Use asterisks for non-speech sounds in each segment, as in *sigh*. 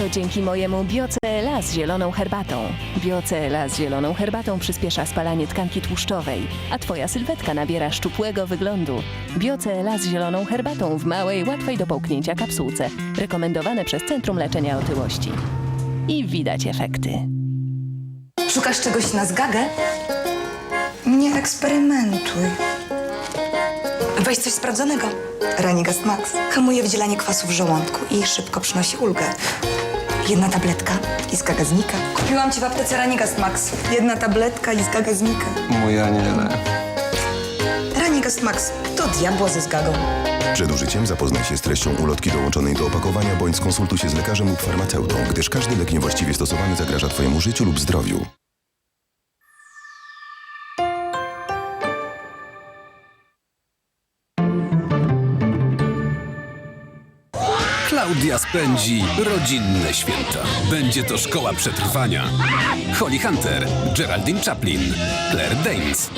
to dzięki mojemu BioCLA z zieloną herbatą. BioCLA z zieloną herbatą przyspiesza spalanie tkanki tłuszczowej, a twoja sylwetka nabiera szczupłego wyglądu. BioCLA z zieloną herbatą w małej, łatwej do połknięcia kapsułce. Rekomendowane przez Centrum Leczenia Otyłości. I widać efekty. Szukasz czegoś na zgagę? Nie eksperymentuj. Weź coś sprawdzonego. Ranigast Max hamuje wydzielanie kwasu w żołądku i szybko przynosi ulgę. Jedna tabletka i zgaga znika. Kupiłam ci w aptece Ranigast Max. Jedna tabletka i zgaga znika. Mój aniele. Ranigast Max to diabło ze zgagą. Przed użyciem zapoznaj się z treścią ulotki dołączonej do opakowania bądź skonsultuj się z lekarzem lub farmaceutą, gdyż każdy lek niewłaściwie stosowany zagraża Twojemu życiu lub zdrowiu. Klaudia spędzi rodzinne święta. Będzie to szkoła przetrwania. Holly Hunter, Geraldine Chaplin, Claire Danes,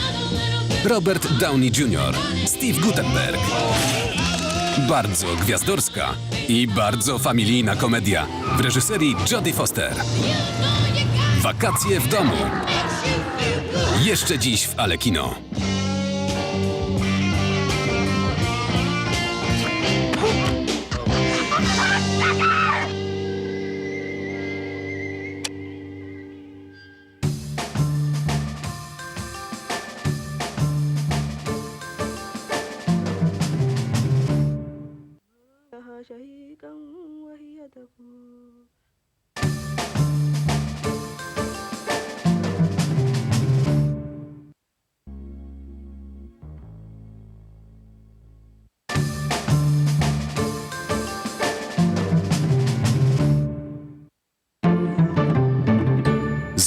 Robert Downey Jr., Steve Gutenberg. Bardzo gwiazdorska i bardzo familijna komedia w reżyserii Jodie Foster. Wakacje w domu. Jeszcze dziś w Ale Kino. شهيقا وهي تقول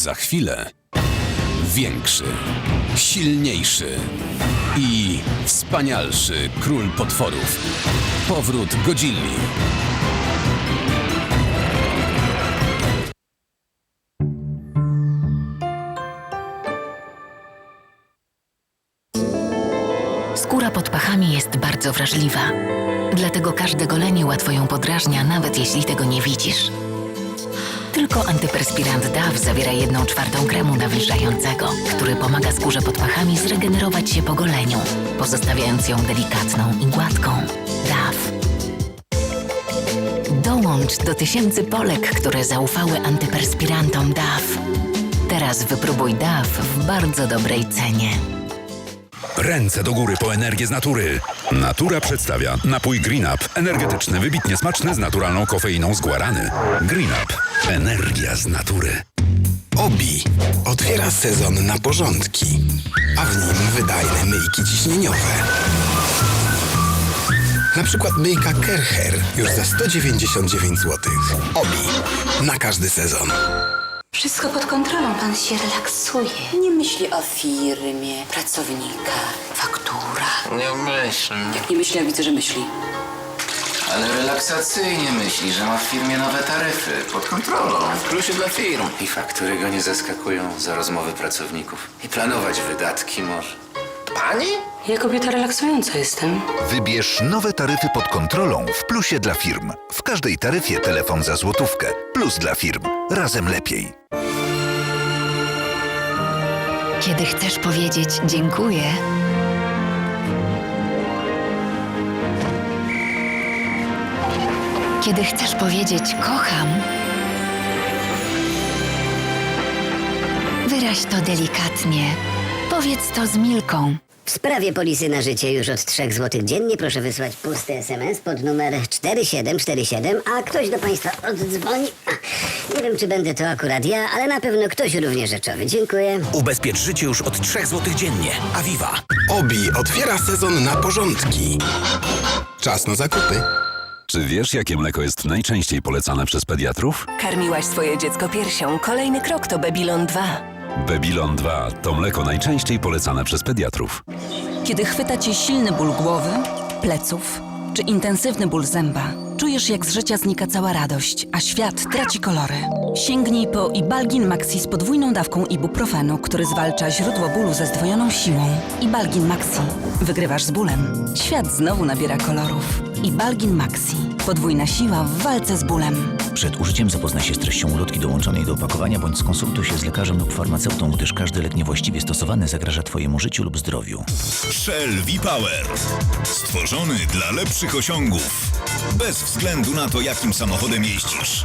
Za chwilę większy, silniejszy i wspanialszy król potworów. Powrót Godzilli. Skóra pod pachami jest bardzo wrażliwa. Dlatego każde golenie łatwo ją podrażnia, nawet jeśli tego nie widzisz. Tylko antyperspirant DAW zawiera jedną czwartą kremu nawilżającego, który pomaga skórze pod pachami zregenerować się po goleniu, pozostawiając ją delikatną i gładką. DAW. Dołącz do tysięcy Polek, które zaufały antyperspirantom DAW. Teraz wypróbuj DAW w bardzo dobrej cenie. Ręce do góry po energię z natury. Natura przedstawia napój Green Up. Energetyczny, wybitnie smaczny z naturalną kofeiną z guarany. Green Up. Energia z natury. Obi otwiera sezon na porządki, a w nim wydajne myjki ciśnieniowe. Na przykład myjka Kercher już za 199 zł. Obi na każdy sezon. Wszystko pod kontrolą, pan się relaksuje. Nie myśli o firmie, pracownikach, faktura. Nie myślę. Jak nie myśli, jak widzę, że myśli. Ale relaksacyjnie myśli, że ma w firmie nowe taryfy pod kontrolą, w plusie dla firm. I faktury go nie zaskakują za rozmowy pracowników. I planować wydatki może. Pani? Ja kobieta relaksująca jestem. Wybierz nowe taryfy pod kontrolą w plusie dla firm. W każdej taryfie telefon za złotówkę. Plus dla firm. Razem lepiej. Kiedy chcesz powiedzieć dziękuję, kiedy chcesz powiedzieć kocham, wyraź to delikatnie. Powiedz to z Milką. W sprawie polisy na życie już od 3 zł dziennie proszę wysłać pusty SMS pod numer 4747, a ktoś do Państwa oddzwoni. Nie wiem, czy będę to akurat ja, ale na pewno ktoś równie rzeczowy. Dziękuję. Ubezpiecz życie już od 3 zł dziennie. Aviva. Obi otwiera sezon na porządki. Czas na zakupy. Czy wiesz, jakie mleko jest najczęściej polecane przez pediatrów? Karmiłaś swoje dziecko piersią. Kolejny krok to Babylon 2. Babylon 2 to mleko najczęściej polecane przez pediatrów. Kiedy chwyta cię silny ból głowy, pleców czy intensywny ból zęba, czujesz jak z życia znika cała radość, a świat traci kolory. Sięgnij po Ibalgin Maxi z podwójną dawką ibuprofenu, który zwalcza źródło bólu ze zdwojoną siłą. Ibalgin Maxi. Wygrywasz z bólem. Świat znowu nabiera kolorów i Balgin Maxi. Podwójna siła w walce z bólem. Przed użyciem zapoznaj się z treścią ulotki dołączonej do opakowania bądź skonsultuj się z lekarzem lub farmaceutą, gdyż każdy lek niewłaściwie stosowany zagraża Twojemu życiu lub zdrowiu. Shell V-Power. Stworzony dla lepszych osiągów. Bez względu na to, jakim samochodem jeździsz.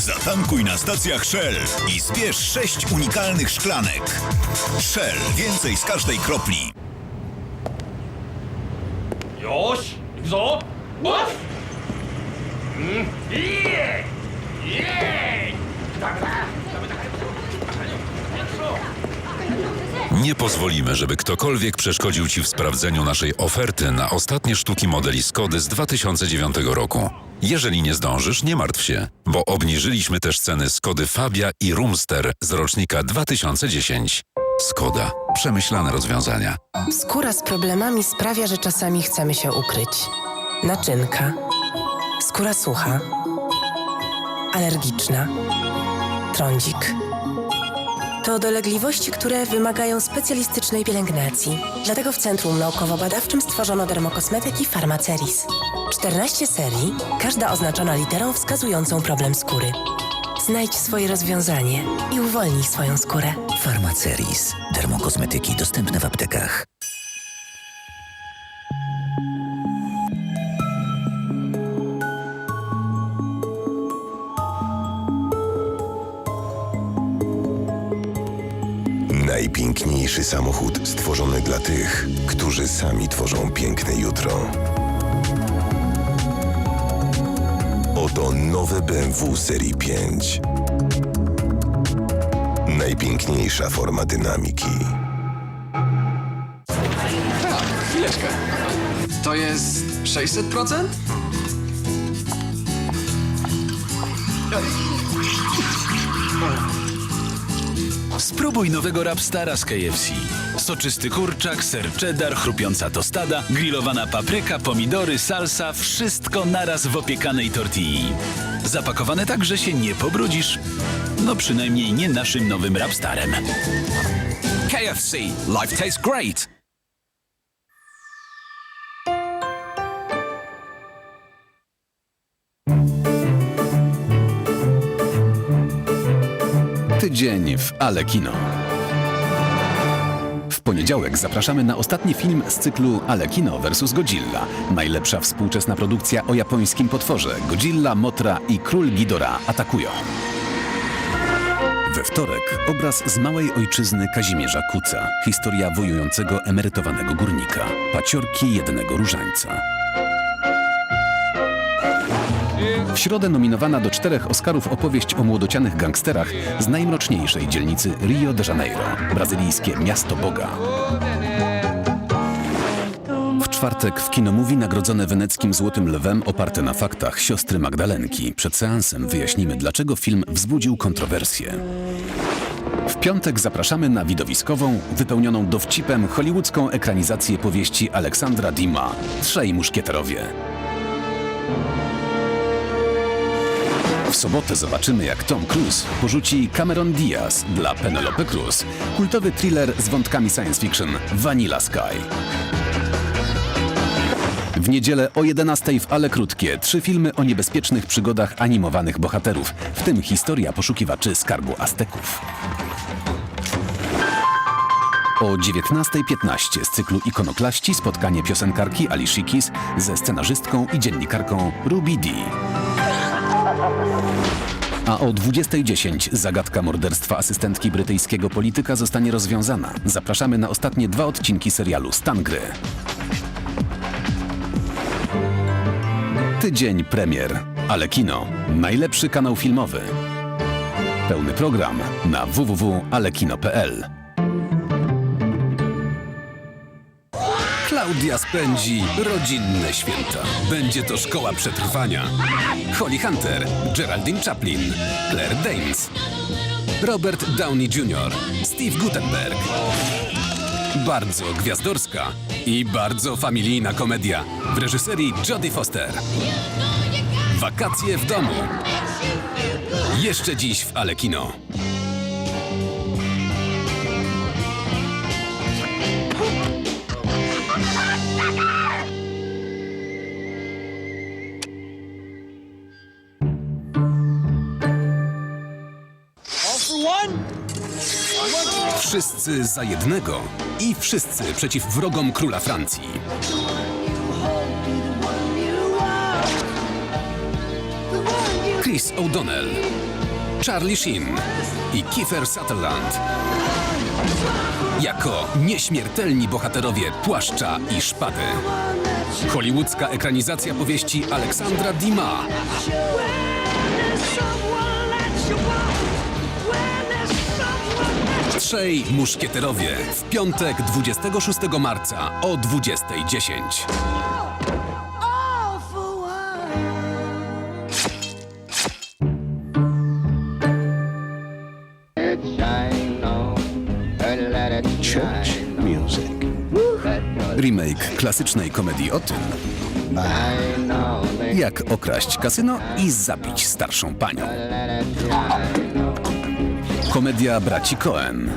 Zatankuj na stacjach Shell i zbierz 6 unikalnych szklanek. Shell. Więcej z każdej kropli. よしぞおっうんいいえイエーイダメだダメだ早く早く Nie pozwolimy, żeby ktokolwiek przeszkodził Ci w sprawdzeniu naszej oferty na ostatnie sztuki modeli Skody z 2009 roku. Jeżeli nie zdążysz, nie martw się, bo obniżyliśmy też ceny Skody Fabia i Roomster z rocznika 2010. Skoda. Przemyślane rozwiązania. Skóra z problemami sprawia, że czasami chcemy się ukryć. Naczynka. Skóra sucha. Alergiczna. Trądzik. To dolegliwości, które wymagają specjalistycznej pielęgnacji. Dlatego w Centrum Naukowo-Badawczym stworzono dermokosmetyki Pharmaceris. 14 serii, każda oznaczona literą wskazującą problem skóry. Znajdź swoje rozwiązanie i uwolnij swoją skórę. Farmaceris. Dermokosmetyki dostępne w aptekach. Najpiękniejszy samochód stworzony dla tych, którzy sami tworzą piękne jutro. Oto nowe BMW serii 5. Najpiękniejsza forma dynamiki. Chwileczkę. To jest 600%? Spróbuj nowego Rapstara z KFC. Soczysty kurczak, ser cheddar, chrupiąca tostada, grillowana papryka, pomidory, salsa, wszystko naraz w opiekanej tortilli. Zapakowane tak, że się nie pobrudzisz. No przynajmniej nie naszym nowym Rapstarem. KFC. Life tastes great. Tydzień w Alekino. W poniedziałek zapraszamy na ostatni film z cyklu Alekino vs Godzilla. Najlepsza współczesna produkcja o japońskim potworze. Godzilla, Motra i Król Ghidorah atakują. We wtorek obraz z małej ojczyzny Kazimierza Kuca. Historia wojującego emerytowanego górnika. Paciorki jednego różańca. W środę nominowana do czterech Oscarów opowieść o młodocianych gangsterach z najmroczniejszej dzielnicy Rio de Janeiro, brazylijskie miasto Boga. W czwartek w Kinomówi nagrodzone weneckim Złotym Lwem oparte na faktach siostry Magdalenki. Przed seansem wyjaśnimy, dlaczego film wzbudził kontrowersje. W piątek zapraszamy na widowiskową, wypełnioną dowcipem hollywoodzką ekranizację powieści Aleksandra Dima Trzej muszkieterowie. W sobotę zobaczymy, jak Tom Cruise porzuci Cameron Diaz dla Penelope Cruz. Kultowy thriller z wątkami science fiction Vanilla Sky. W niedzielę o 11 w Ale Krótkie trzy filmy o niebezpiecznych przygodach animowanych bohaterów, w tym historia poszukiwaczy skarbu Azteków. O 19.15 z cyklu Ikonoklaści spotkanie piosenkarki Alicia Keys ze scenarzystką i dziennikarką Ruby Dee. A o 20.10 zagadka morderstwa asystentki brytyjskiego polityka zostanie rozwiązana. Zapraszamy na ostatnie dwa odcinki serialu Stan Gry. Tydzień premier. Ale kino. Najlepszy kanał filmowy. Pełny program na www.alekino.pl Klaudia spędzi rodzinne święta. Będzie to szkoła przetrwania. Holly Hunter, Geraldine Chaplin, Claire Danes, Robert Downey Jr., Steve Gutenberg. Bardzo gwiazdorska i bardzo familijna komedia w reżyserii Jodie Foster. Wakacje w domu. Jeszcze dziś w Alekino. Wszyscy za jednego i wszyscy przeciw wrogom króla Francji. Chris O'Donnell, Charlie Sheen i Kiefer Sutherland. Jako nieśmiertelni bohaterowie płaszcza i szpady. Hollywoodzka ekranizacja powieści Aleksandra Dima. Trzej muszkieterowie w piątek 26 marca o 20.10. Church music. Remake klasycznej komedii o tym, jak okraść kasyno i zabić starszą panią. Komedia braci Coen.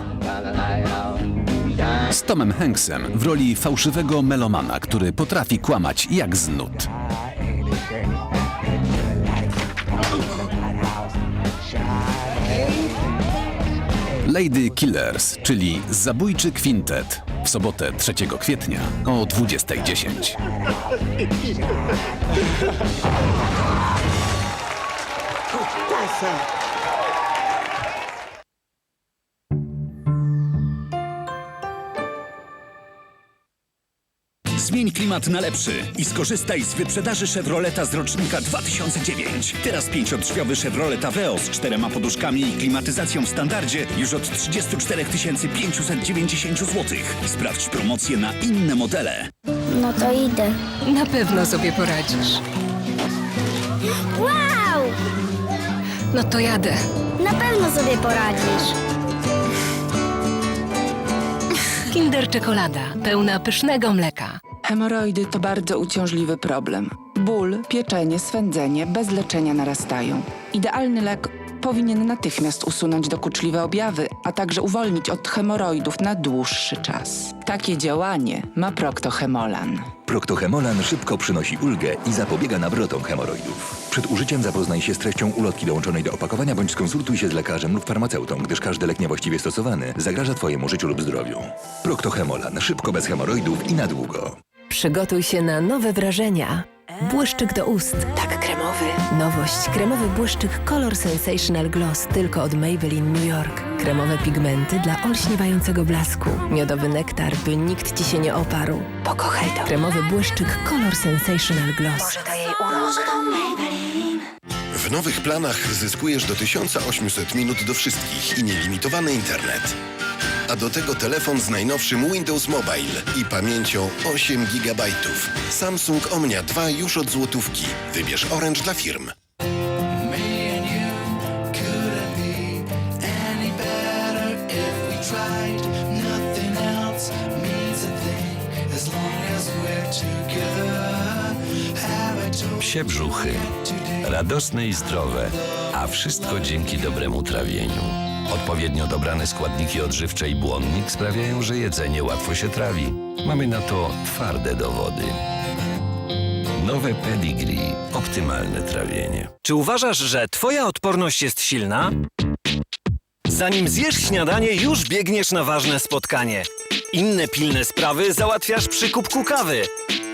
Z Tomem Hanksem w roli fałszywego melomana, który potrafi kłamać jak z nut. Lady Killers, czyli Zabójczy Kwintet. W sobotę 3 kwietnia o 20.10. Zmień klimat na lepszy i skorzystaj z wyprzedaży Chevroleta z rocznika 2009. Teraz pięciodrzwiowy Chevrolet Aveo z czterema poduszkami i klimatyzacją w standardzie już od 34 590 zł. Sprawdź promocję na inne modele. No to idę. Na pewno sobie poradzisz. Wow! No to jadę. Na pewno sobie poradzisz. Kinder czekolada, pełna pysznego mleka. Hemoroidy to bardzo uciążliwy problem. Ból, pieczenie, swędzenie bez leczenia narastają. Idealny lek powinien natychmiast usunąć dokuczliwe objawy, a także uwolnić od hemoroidów na dłuższy czas. Takie działanie ma Proctohemolan. Proctohemolan szybko przynosi ulgę i zapobiega nawrotom hemoroidów. Przed użyciem zapoznaj się z treścią ulotki dołączonej do opakowania bądź skonsultuj się z lekarzem lub farmaceutą, gdyż każdy lek niewłaściwie stosowany zagraża Twojemu życiu lub zdrowiu. Proctohemolan szybko bez hemoroidów i na długo. Przygotuj się na nowe wrażenia. Błyszczyk do ust. Tak kremowy. Nowość. Kremowy błyszczyk Color Sensational Gloss tylko od Maybelline New York. Kremowe pigmenty dla olśniewającego blasku. Miodowy nektar, by nikt ci się nie oparł. Pokochaj to. Kremowy błyszczyk Color Sensational Gloss. W nowych planach zyskujesz do 1800 minut do wszystkich i nielimitowany internet. A do tego telefon z najnowszym Windows Mobile i pamięcią 8 GB. Samsung Omnia 2 już od złotówki. Wybierz Orange dla firm. Psie brzuchy. Radosne i zdrowe, a wszystko dzięki dobremu trawieniu. Odpowiednio dobrane składniki odżywcze i błonnik sprawiają, że jedzenie łatwo się trawi. Mamy na to twarde dowody. Nowe pedigree. Optymalne trawienie. Czy uważasz, że twoja odporność jest silna? Zanim zjesz śniadanie, już biegniesz na ważne spotkanie. Inne pilne sprawy załatwiasz przy kubku kawy.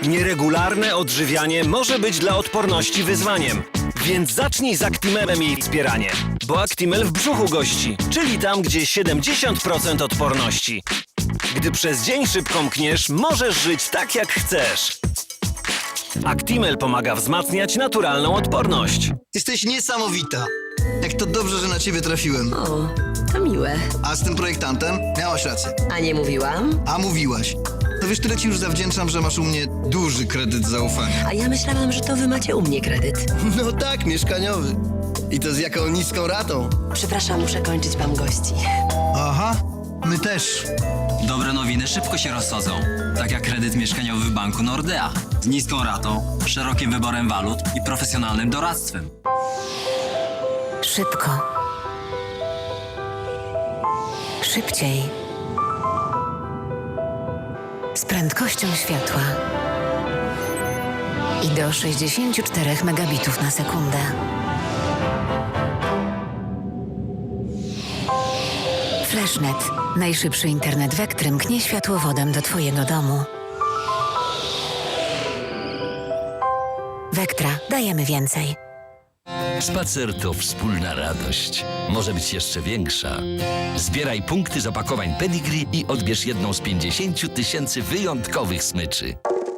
Nieregularne odżywianie może być dla odporności wyzwaniem. Więc zacznij z Actimelem jej wspieranie. Bo Actimel w brzuchu gości, czyli tam, gdzie 70% odporności. Gdy przez dzień szybko mkniesz, możesz żyć tak, jak chcesz. Actimel pomaga wzmacniać naturalną odporność. Jesteś niesamowita. Jak to dobrze, że na ciebie trafiłem. O, to miłe. A z tym projektantem miałaś rację. A nie mówiłam? A mówiłaś. Wiesz, tyle ci już zawdzięczam, że masz u mnie duży kredyt zaufania. A ja myślałam, że to wy macie u mnie kredyt. *laughs* No tak, mieszkaniowy. I to z jaką niską ratą. Przepraszam, muszę kończyć, mam gości. Aha, my też. Dobre nowiny szybko się rozchodzą. Tak jak kredyt mieszkaniowy w banku Nordea. Z niską ratą, szerokim wyborem walut i profesjonalnym doradztwem. Szybko. Szybciej. Z prędkością światła. I do 64 megabitów na sekundę. Flashnet. Najszybszy internet Vectry mknie światłowodem do Twojego domu. Vectra. Dajemy więcej. Spacer to wspólna radość. Może być jeszcze większa. Zbieraj punkty z opakowań Pedigree i odbierz jedną z 50 tysięcy wyjątkowych smyczy.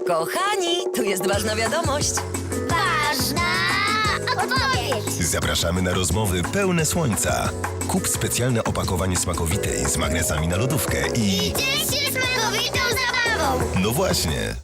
Kochani, tu jest ważna wiadomość. Ważna odpowiedź. Zapraszamy na rozmowy pełne słońca. Kup specjalne opakowanie smakowitej z magnesami na lodówkę i... Dzieci smakowitą zabawą. No właśnie.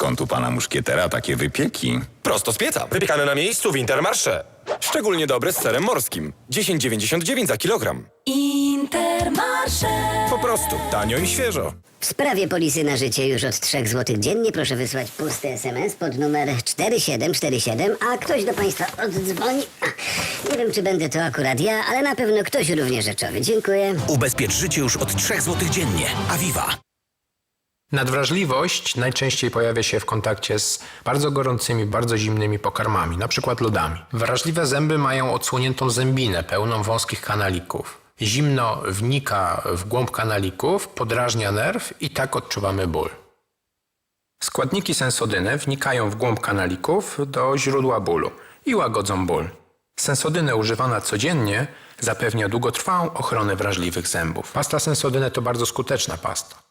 Skąd u pana muszkietera takie wypieki? Prosto z pieca, wypiekane na miejscu w Intermarché. Szczególnie dobre z serem morskim. 10,99 za kilogram. Intermarsze. Po prostu, tanio i świeżo. W sprawie polisy na życie już od 3 zł dziennie proszę wysłać pusty SMS pod numer 4747, a ktoś do Państwa oddzwoni. Nie wiem, czy będę to akurat ja, ale na pewno ktoś równie rzeczowy. Dziękuję. Ubezpiecz życie już od 3 zł dziennie. Aviva. Nadwrażliwość najczęściej pojawia się w kontakcie z bardzo gorącymi, bardzo zimnymi pokarmami, np. lodami. Wrażliwe zęby mają odsłoniętą zębinę pełną wąskich kanalików. Zimno wnika w głąb kanalików, podrażnia nerw i tak odczuwamy ból. Składniki sensodyny wnikają w głąb kanalików do źródła bólu i łagodzą ból. Sensodyna używana codziennie zapewnia długotrwałą ochronę wrażliwych zębów. Pasta sensodyny to bardzo skuteczna pasta.